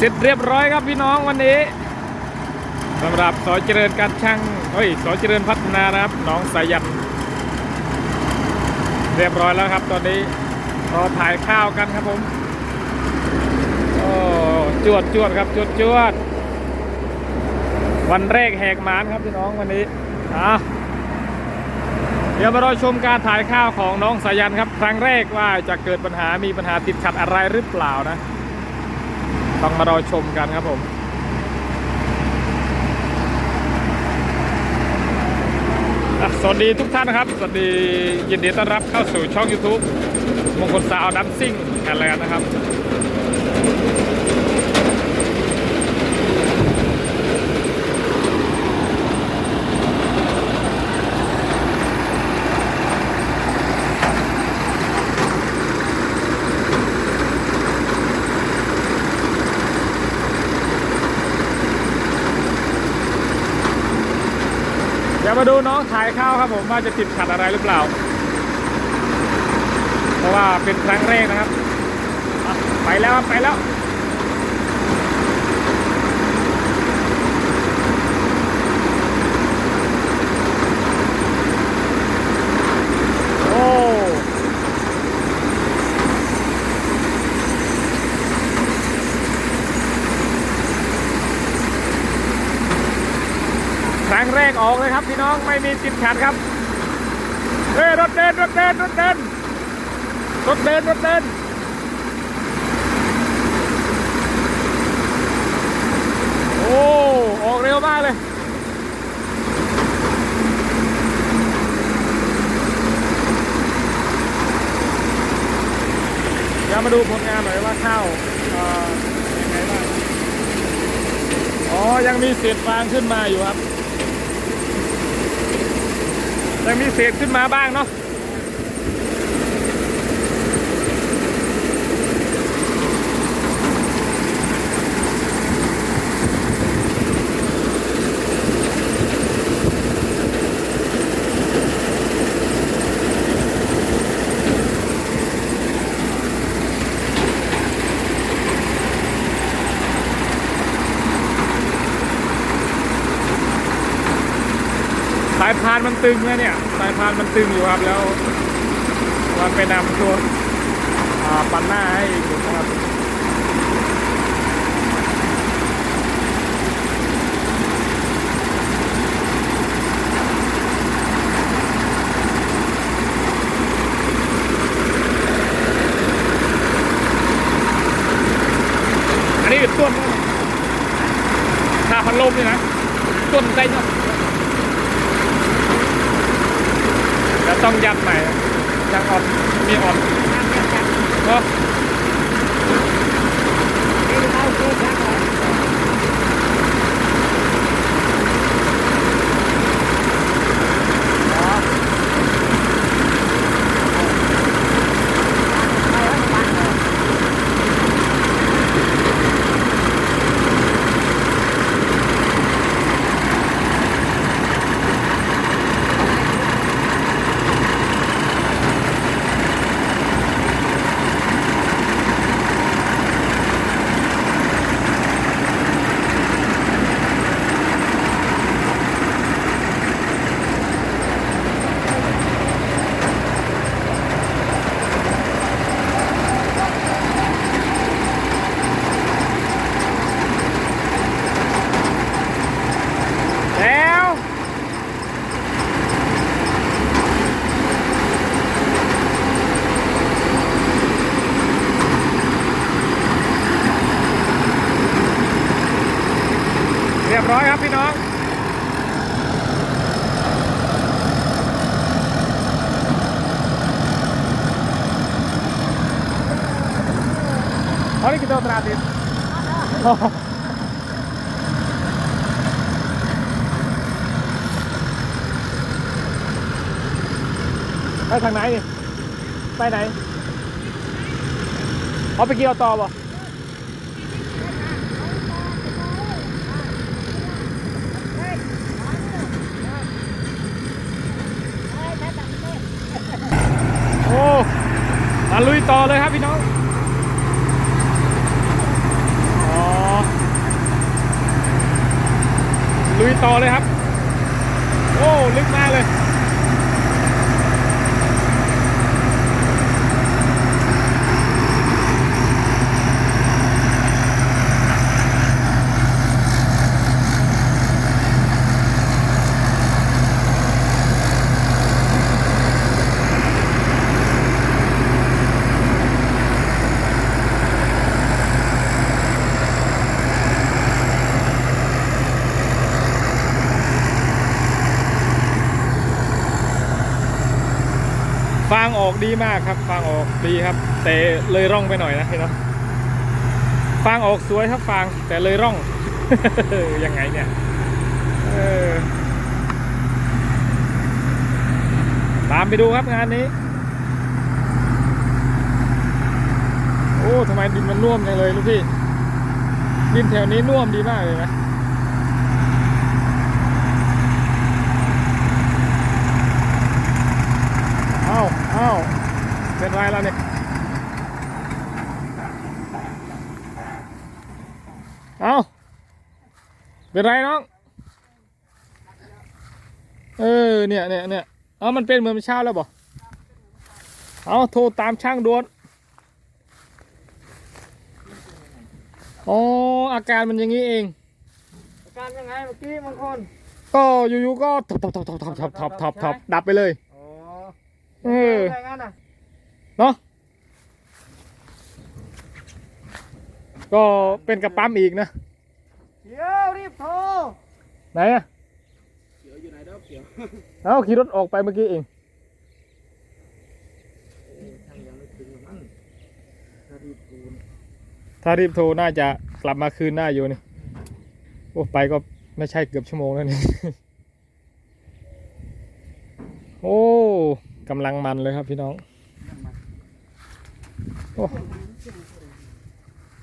เสร็จเรียบร้อยครับพี่น้องวันนี้สำหรับสอเจริญการช่างเฮ้ยสอเจริญพัฒนานะครับน้องสายัน เรียบร้อยแล้วครับ ตอนนี้รอถ่ายข้าวกันครับผมโอ้จวดจวดครับจวดจวดวันแรกแหกหมานครับพี่น้องวันนี้อะเดี๋ยวมารอชมการถ่ายข้าวของน้องสายันครับ ครั้งแรกว่าจะเกิดปัญหามีปัญหาติดขัดอะไรหรือเปล่านะ ต้องมารอชมกันครับผมสวัสดีทุกท่านนะครับ สวัสดียินดีต้อนรับเข้าสู่ช่อง YouTube มงคลสาวดัมซิ่งกันแล้วนะครับ มาดูน้องถ่ายข้าวครับผมว่าจะติดขัดอะไรหรือเปล่า เพราะว่าเป็นครั้งแรกนะครับ ไปแล้วครับไปแล้ว โอ้ ครั้งแรก ออกเลยครับพี่น้องไม่มีติดขัดครับเฮ้ยรถเดินรถเดินรถเดินรถเดินรถเดินโอ้ออกเร็วมากเลยเดี๋ยวมาดูผลงานหน่อยว่าข้าวเอ่อยังไงบ้างอ๋อยังมีเศษฟางขึ้นมาอยู่ครับ ยังมีเศษขึ้นมาบ้างเนาะสานมันตึงนะเนี่ยสายพานมันตึงอยู่ครับแล้วมันไปนำตัวปันหน้าให้อยู่นะครับอันนี้ต้นถ้าพันลมนี่นะต้นใจเนาะ แล้ว ต้องยัดใหม่ยังอ่อนมีอ่อนก็แล้วเรียบร้อยครับพี่น้อง Olha que deu outra vez. ไปทางไหนนี่ไปไหนเอาไปเกี่ยวต่อบ่โอ้มาลุย ต่อเลยครับพี่น้อง อ๋อ ต่อเลยครับ โอ้ลึกมากเลย ฟางออกดีมากครับฟางออกดีครับ แต่เลยร่องไปหน่อยนะพี่เนาะฟางออกสวยครับฟางแต่เลยร่องยังไงเนี่ยตามไปดูครับงานนี้ โอ้ทำไมดินมันน่วมจังเลยลูกพี่ ดินแถวนี้น่วมดีมากเลยนะ เอ้าเอ้าเป็นไรแล้วเนี่ยเอ้าเป็นไรน้อง เออ เนี่ยเนี่ยเนี่ยเอามันเป็นเหมือนเช้าแล้วบ่เอาโทรตามช่างด่วนอ๋ออาการมันอย่างนี้เอง อาการยังไงเมื่อกี้บางคน ก็อยู่ๆก็ทับทับทับทับทับทับทับทับทับดับไปเลยอ๋อ เอออะไรงั้นอะเนาะก็เป็นกระปั๊มอีกนะเดี๋ยวรีบโทรไหนอะเขียวอยู่ไหนเด้อเขียวเอาขี่รถออกไปเมื่อกี้เองทางยังไม่ถึงหรอกมั้งถ้ารีบโทรถ้ารีบโทรน่าจะกลับมาคืนหน้าอยู่นี่โอ้ไปก็ไม่ใช่เกือบชั่วโมงแล้วนี่ โอ้ กำลังมันเลยครับพี่น้องโอ้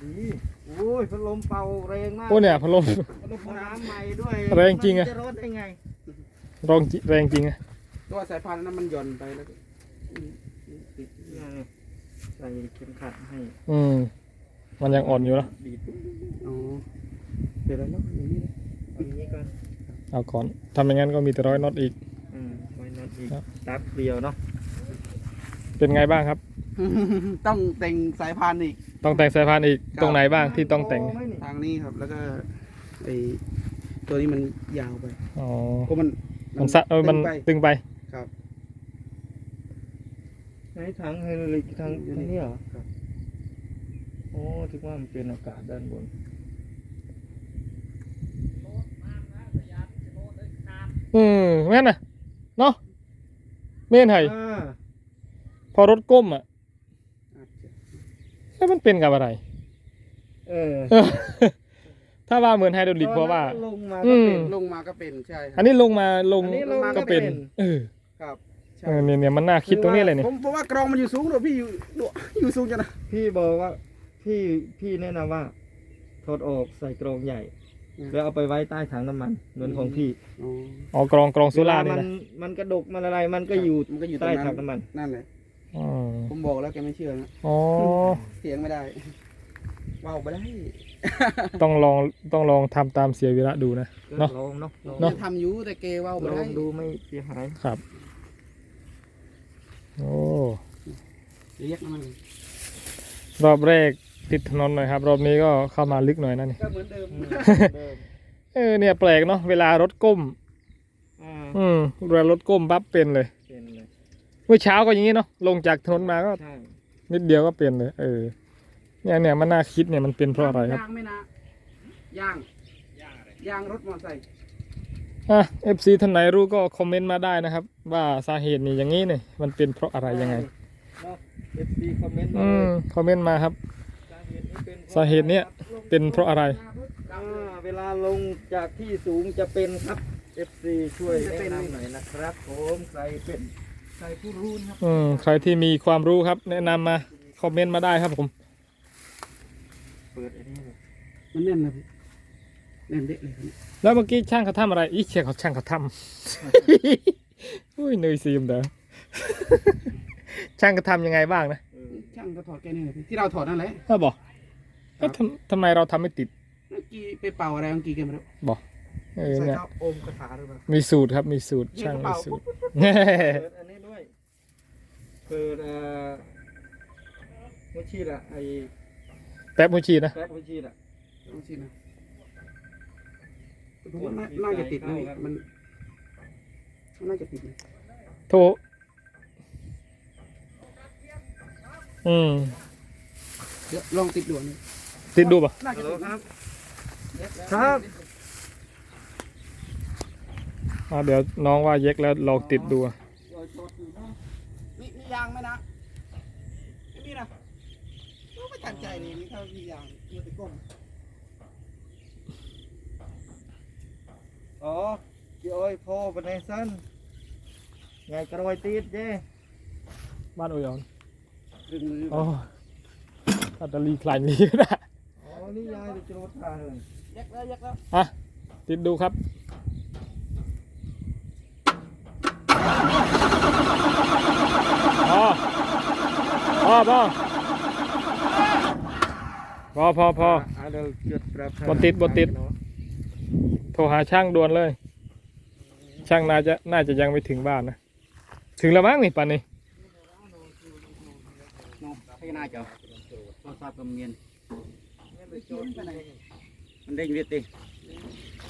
ดีโอ้ยพัดลมเป่าแรงมากโอ้เนี่ยพัดลม พัดลมน้ำใหม่ด้วยแรงจริงอะ มันจะรอดได้ไงรองจิแรงจริงอะตัวสายพันธุ์นั้นมันหย่อนไปแล้วก็อืมติดเนี่ยใส่เข็มขัดให้อืม มันยังอ่อนอยู่นะดีดอ๋อเดี๋ยวแล้วเนาะอย่างนี้นะเอาอย่างนี้ก่อนเอาก่อนทำอย่างนั้นก็มีแต่ร้อยน็อตอีกอืมไว้ นัดอีกครับตับเดียวเนาะเป็นไงบ้างครับ ต้องแต่งสายพันธุ์อีก ต้องแต่งสายพานอีกครับ ตรงไหนบ้างที่ต้องแต่งโไม่นี่ทางนี้ครับ แล้วก็ไอตัวนี้มันยาวไปอ๋อเพราะมันมันสะเออมันตึงไปตึงไปครับไหนถังไฮดรอลิกทางทางนี้เหรอครับโอ้ถึงว่ามันเป็นอากาศด้านบน อืมแม่นนะเนาะ เม่นไห้อ่าพอรถก้มอะอาจจะแล้วมันเป็นกับอะไร เออเออ ถ้าว่าเหมือนไฮดรอลิกเพราะว่า ลงมาอืก็มเป็นลงมาก็เป็นใช่คอัรันนี้ลงมาลงอันนี้ลงมาก็เป็นก็เป็นเออครับใช่เออเนี่ยเนี่ยมันน่าคิดตรงนี้เลยเนี่ยผมเพราะว่ากรองมันอยู่สูงด้วยพี่อยู่อยู่สูงจังนะพี่บอกว่าพี่พี่แนะนำว่าถอดออกใส่กรองใหญ่ แล้วเอาไปไว้ใต้ถังน้ำมันเหมือนของพี่อ๋อ อ๋อกรองกรองโซล่าเวนี่มันะมันกระดกมันอะไรมันก็อยู่มันก็อยู่ตรใต้งนั้ถังนน้ำมันนั่นแหละ อ๋อผมบอกแล้วแกไม่เชื่อนะอ๋อเสียงไม่ได้ว้าวไปได้ต้องลองต้องลองทำตามเสียวิระดูนะ เนาะลองเนาะลองเนาะจะทำอยู่แต่แกว้าวไปลอได้งดูไม่เสียหายครับ โอ้ เรียกนะมันรอบแรก ติดถนนหน่อยครับ รอบนี้ก็เข้ามาลึกหน่อยนะนี่ ก็เหมือนเดิมอืมเดิมเออเนี่ยแปลกเนาะเวลารถก้ม อ่าอืมเวลารถก้มปั๊บเป็นเลย เป็นเลยเมื่อเช้าก็อย่างนี้เนาะลงจากถนนมาก็ใช่นิดเดียวก็เป็นเลย เออ เนี่ยเนี่ยมันน่าคิดเนี่ยมันเป็นเพราะอะไรครับย่างไหม่นะย่างย่างรถมอเตอร์ไซค์อะเอฟซีท่านไหนรู้ก็คอมเมนต์มาได้นะครับ ว่าสาเหตุนี่อย่างนี้เนี่ยมันเป็นเพราะอะไรยังไง เนาะ FC คอมเมนต์มาอืเลมยคอมเมนต์มาครับ สาเหตุนี้เป็นพราะสาเหตุเนี้ยเป็นเพราะอะไร อ่าเวลาลงจากที่สูงจะเป็นครับ FC ช่วยแนะนำหน่อยนะครับผมใครเป็นใครผู้รู้นะครับอืมใครที่มีความรู้ครับ แนะนำมาคอมเมนต์มาได้ครับผม เปิดอันนี้เลยมันแน่นนะพี่แน่นเด็กเลยครับแล้วเมื่อกี้ช่างเขาทำอะไรอีเชียเขาช่างเขาทำ อุ้ยเนยซีมเด้อ ช่างเขาทำยังไงบ้างนะเออช่างก็ถอดแกนี่แหละพี่ที่เราถอดนั่นแหละถ้าบอกครั ก็บทำทำไมเราทำไม่ติดเมื่อกี้ไปเป่าอะไรเมื่อกี้แกไม่รู้บอกเออใส่เนี่ยข้าวอมกระถาหรือเปล่ามีสูตรครับมีสูตรช่างมีสูตร เปิดอันนี้ด้วยเปิดเอ่อมุชีละไอแป๊บมูชีนะ แป๊บมุชีละดูสินะผมว่าน่าน่าจะติดนะนี่มันมันน่าจะติดนะโทรอืมเดี๋ยวลองติดด่วน ติดดูป่ะน่าฮัจะลโหลติดคนะรับครับอ่าเดี๋ยวน้องว่าเย็กแล้วลองติดดูอะมีมียางไหมนะไม่มีนะโอ้ไม่ตัดใจเลยนี่ถ้ามียางมันไปก้มอ๋อ chị ơi phô bên này sân ngày cái đôi tít chứ บ้านอุยอนดึงมืออ๋ออัตตลีคลายนี้ก็ได้อ๋อ นี่ยายจะโจทย์ทานเลยยักแล้วยักแล้วอะติดดูครับพอพอพอพอพอพอ ada jet berapa บนติดบนติด โทรหาช่างด่วนเลย ช่างน่าจะน่าจะยังไม่ถึงบ้านนะ ถึงแล้วมั้งนี่ป่านนี้น้องให้นายเจ้า มันเด้งเวียดติ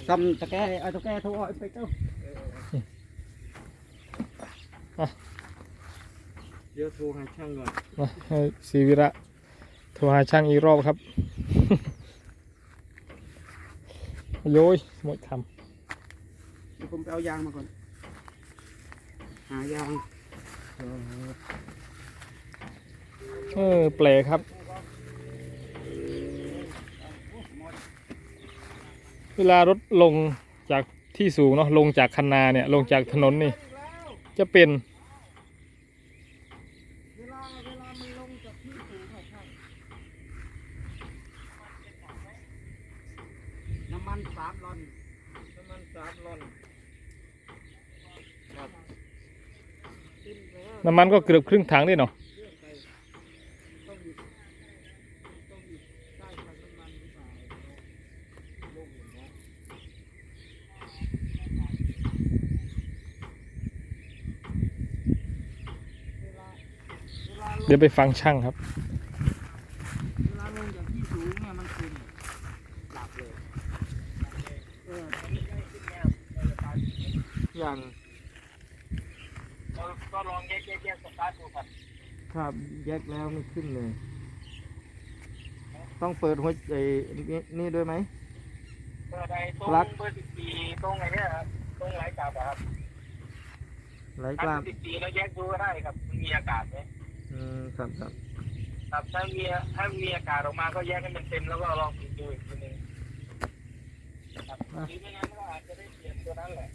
ทำตะแกรงเอาตะแกรงโทรเอาไปเจ้าเดี๋ยวโทรหาช่างก่อนมาให้ศรีวิระโทรหาช่างอีกรอบครับ โย้ยหมดคเดี๋ยวผมไปเอายางมาก่อน หายางำเออแปลกครับ เวลารถลงจากที่สูงเนาะลงจากคันนาเนี่ยลงจากถนนนี่ จะเป็นเวลาเวลามันลงจากที่สูงครับท่านน้ำมันสามลอนน้ำมันสามลอนน้ำมันก็เกือบครึ่งถังนี่เนาะ ต้องหยุดต้องหยุดใต้ถังน้ำมันหรือเปล่าลงอย่างเงี้ย เดี๋ยวไปฟังช่างครับเวลาลงจากที่สูงเนี่ยมันขึ้นหลับเลยเอออย่างก็ลองแยกแยกแยกสตาร์ทดูครับครับแยกแล้วไม่ขึ้นเลย ต้องเปิดหัวใจนี่นี่ด้วยไหมเปิดไอ้ตรงรัดเบอร์สิบสี่ตรงไอ้เนี่ยครับตรงไหลกลับอะครับไหลถ้ากล้ามสิบสี่แล้วแยกดูก็ได้ครับมันมีอากาศไหม อืมครับครับครับถ้ามีถ้ามีอากาศออกมาก็แยกให้มันเต็มแล้วก็ลองปิดดูอีกทีหนึงครับหรือไม่งั้นก็อาจจะได้เปลี่ยนตัวนั้นแหละ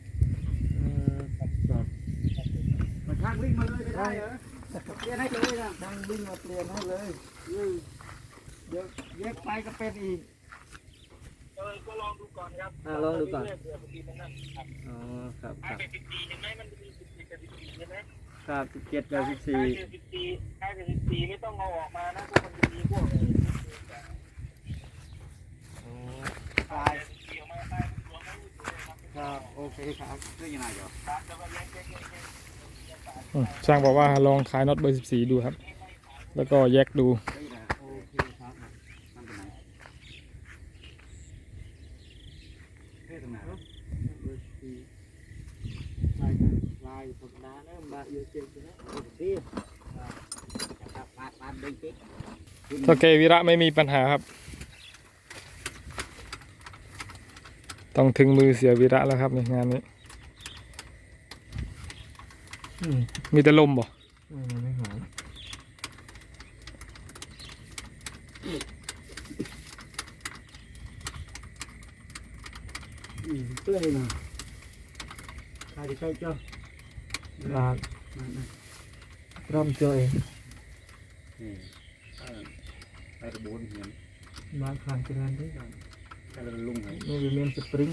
อืมครับมาช่างวิ่งมาเลยไม่ได้เหรอเรียนให้เลยนะช่างวิ่งมาเปลี่ยนให้เลยอืมเดี๋ยวแยกไปก็เป็นอีกเออก็ลองดูก่อนครับอ่าลองดูก่อนเรื่ยๆเผื่อบางทีมันนั่นครับอ๋อครับคถ้ารับเป็นสิบสี่เห็นไหมมันมีสิบสี่กับสิบสี่ใช่ไหม ครับสิบเจ็ดกับสิบสี่ถ้าเป็นสิบสี่ถ้าเป็นสิบสี่ไม่ต้องเอาออกมานะพวกมันจะมีพวกเอ่ออ๋อตายเกี่ยวมาใต้ตัวไม่รู้ตัวครับครับ โอเคครับเรื่องยังไงเจ้าครับแล้วก็แยกแยกแยกแยกอืมช่างบอกว่าลองขายน็อตเบอร์สิบสี่ดูครับ แล้วก็แยกดู เรื่องยังไงโอเคครับมันเป็นไงเฮ้ยตรงไหนวะ ลายลายธรรมดาเนี่ยมาเยอะเจ็บนะ ดีครับปาดปาดเด้งติ๊ก ถ้าเกวิระไม่มีปัญหาครับ ต้องถึงมือเสียวิระแล้วครับในงานนี้มีแต่ลมบ่ไม่หายเปื่อยนะใครจะใช้เจ้า là ร่ำเ chơi นี่เอิ่มไอ้กระโบนเหียน là khang chơi ăn đấy ไอ้กระลุงไง นี่วิเมนสปริง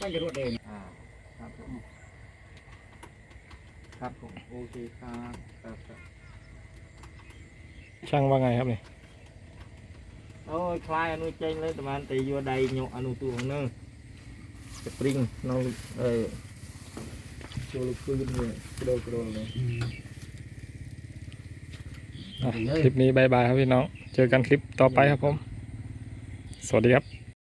ตั้งจะรวดเองอ่าครับผมครับผมโอเคครับครับช่างว่าไงครับนี่โอ้ยคลายอนุเจงเลยประมาณตีอยู่ใดหยกอนุตัวขนึง สปริงน้องเอ้ตัวลูกปืนเลยกระโดดกระโดดเลยอะคลิปนี้บายบายครับพี่น้อง เจอกันคลิปต่อไปครับผม สวัสดีครับ